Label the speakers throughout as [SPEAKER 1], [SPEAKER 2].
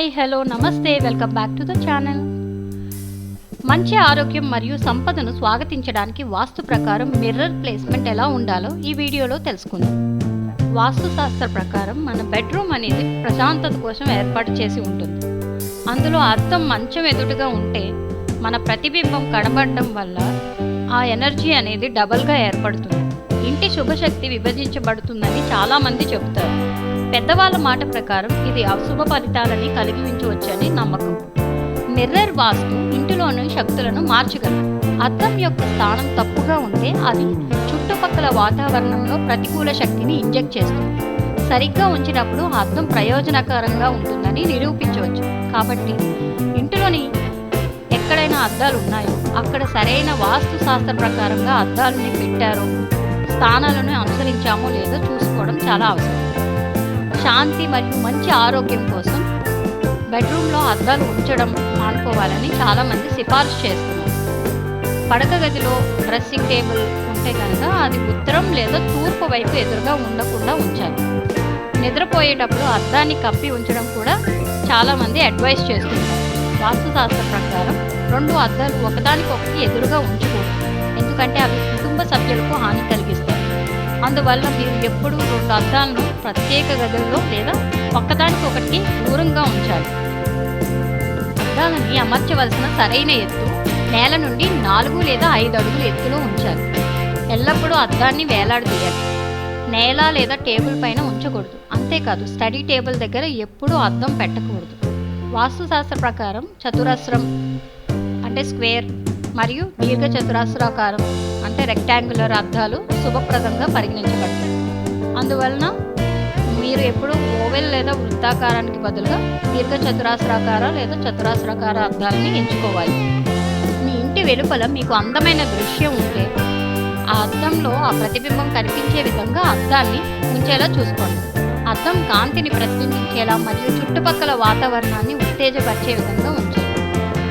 [SPEAKER 1] Hi hello నమస్తే welcome back to the channel మంచి ఆరోగ్యం మరియు సంపదను స్వాగతించడానికి వాస్తు ప్రకారం మిర్రర్ ప్లేస్మెంట్ ఎలా ఉండాలో ఈ వీడియోలో తెలుసుకుందాం. వాస్తు శాస్త్ర ప్రకారం మన బెడ్రూమ్ అనేది ప్రశాంతత కోసం ఏర్పాటు చేసి ఉంటుంది. అందులో అర్థం మంచం ఎదుటగా ఉంటే మన ప్రతిబింబం కనబడడం వల్ల ఆ ఎనర్జీ అనేది డబల్గా ఏర్పడుతుంది. ఇంటి శుభశక్తి విభజించబడుతుందని చాలామంది చెబుతారు. పెద్దవాళ్ళ మాట ప్రకారం ఇది అశుభ ఫలితాలని కలిగి ఉంచవచ్చని నమ్మకం. మిర్రర్ వాస్తు ఇంటిలోని శక్తులను మార్చగలదు. అద్దం యొక్క స్థానం తప్పుగా ఉంటే అది చుట్టుపక్కల వాతావరణంలో ప్రతికూల శక్తిని ఇంజెక్ట్ చేస్తుంది. సరిగ్గా ఉంచినప్పుడు అర్థం అద్దం ప్రయోజనకరంగా ఉంటుందని నిరూపించవచ్చు. కాబట్టి ఇంటిలోని ఎక్కడైనా అద్దాలు ఉన్నాయో అక్కడ సరైన వాస్తు శాస్త్ర ప్రకారంగా అద్దాలని పెట్టారో స్థానాలను అనుసరించామో లేదో చూసుకోవడం చాలా అవసరం. శాంతి మరియు మంచి ఆరోగ్యం కోసం బెడ్రూమ్లో అద్దాలు ఉంచడం మానుకోవాలని చాలామంది సిఫార్సు చేస్తున్నారు. పడక గదిలో డ్రెస్సింగ్ టేబుల్ ఉంటే కనుక అది ఉత్తరం లేదా తూర్పు వైపు ఎదురుగా ఉండకుండా ఉంచాలి. నిద్రపోయేటప్పుడు అద్దాన్ని కప్పి ఉంచడం కూడా చాలామంది అడ్వైస్ చేస్తున్నారు. వాస్తుశాస్త్ర ప్రకారం రెండు అద్దాలు ఒకదానికొకటి ఎదురుగా ఉంచకూడదు. ఎందుకంటే అవి కుటుంబ సభ్యులకు హాని కలిగిస్తాయి. అందువల్ల మీరు ఎప్పుడూ రెండు అద్దాలను ప్రత్యేక గదుల్లో లేదా ఒకదానికొకటి దూరంగా ఉంచాలి. అద్దాలని అమర్చవలసిన సరైన ఎత్తు నేల నుండి నాలుగు లేదా ఐదు అడుగుల ఎత్తులో ఉంచాలి. ఎల్లప్పుడూ అద్దాన్ని వేలాడదీయాలి. నేల లేదా టేబుల్ పైన ఉంచకూడదు. అంతేకాదు స్టడీ టేబుల్ దగ్గర ఎప్పుడూ అద్దం పెట్టకూడదు. వాస్తుశాస్త్ర ప్రకారం చతురస్రం అంటే స్క్వేర్ మరియు దీర్ఘ చతురస్రాకారం అంటే రెక్టాంగులర్ అర్థాలు శుభప్రదంగా పరిగణించబడతాయి. అందువలన మీరు ఎప్పుడు ఓవెల్ లేదా వృత్తాకారానికి బదులుగా దీర్ఘ చతురాస్రాకార లేదా చతురాస్రాకార అర్థాలని ఎంచుకోవాలి. మీ ఇంటి వెలుపల మీకు అందమైన దృశ్యం ఉంటే ఆ అద్దంలో ఆ ప్రతిబింబం కనిపించే విధంగా అద్దాన్ని ఉంచేలా చూసుకోండి. అద్దం కాంతిని ప్రతిబింబించేలా మరియు చుట్టుపక్కల వాతావరణాన్ని ఉత్తేజపరిచే విధంగా ఉంచండి.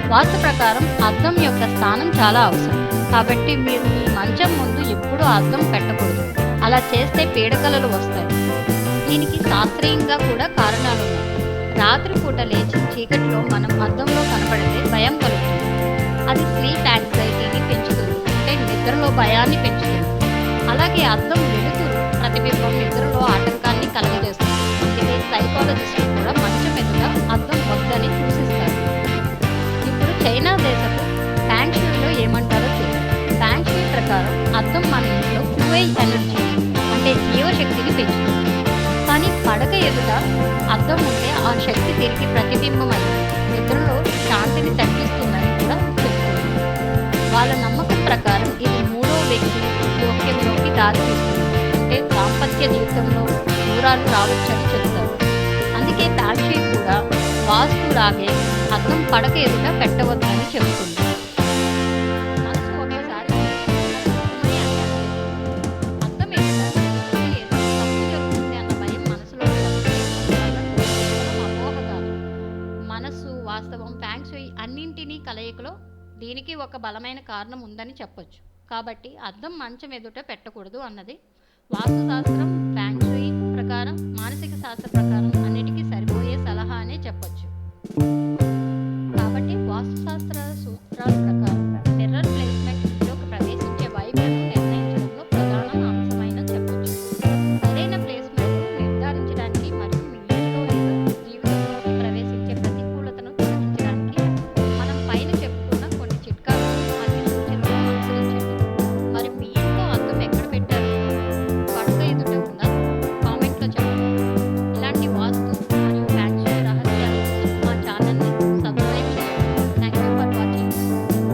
[SPEAKER 1] వాస్తు ప్రకారం అద్దం యొక్క స్థానం చాలా అవసరం. కాబట్టి మీరు మీ మంచం ముందు ఎప్పుడూ అద్దం పెట్టకూడదు. అలా చేస్తే పీడకలలు వస్తాయి. దీనికి శాస్త్రీయంగా కూడా కారణాలు ఉన్నాయి రాత్రిపూట లేచి చీకటిలో మనం అద్దంలో కనపడితే భయం కలుగుతుంది. అది స్లీప్ యాంగ్జైటీని పెంచుతుంది అంటే నిద్రలో భయాన్ని పెంచుతుంది. అలాగే అద్దం వెలుతురు ప్రతిబింబం నిద్రలో ఆటంకాన్ని కలగజేస్తుంది. ఇది సైకాలజిస్టులు కూడా మంచం ఎదుట అద్దం వద్దని సూచిస్తారు. ఇప్పుడు చైనా దేశం అద్దం మన ఇంట్లో క్యూఐ ఎనర్జీ అంటే జీవశక్తిని పెంచుతుంది. కానీ పడక ఎదుట అద్దం ఉంటే ఆ శక్తి తిరిగి ప్రతిబింబమై నిద్రలో శాంతిని తగ్గిస్తుందని కూడా చెప్తుంది. వాళ్ళ నమ్మకం ప్రకారం ఇది మూడో వ్యక్తి జోక్యంలోకి దారితీస్తుంది అంటే దాంపత్య జీవితంలో దూరాలు రావచ్చని చెప్తారు అందుకే ఫ్యాన్షీ కూడా వాస్తు లాగే అద్దం పడక ఎదుట పెట్టవద్దని చెబుతుంది. మనస్సు వాస్తవం. ఫ్యాంక్స్ అన్నింటినీ కలయికలో దీనికి ఒక బలమైన కారణం ఉందని చెప్పొచ్చు. కాబట్టి అర్థం మంచం ఎదుట పెట్టకూడదు అన్నది వాస్తుశాస్త్రం ఫ్యాంక్స్ ప్రకారం మానసిక శాస్త్ర ప్రకారం అన్నిటికీ సరిపోయే సలహా అనే చెప్పొచ్చు. కాబట్టి వాస్తుశాస్త్ర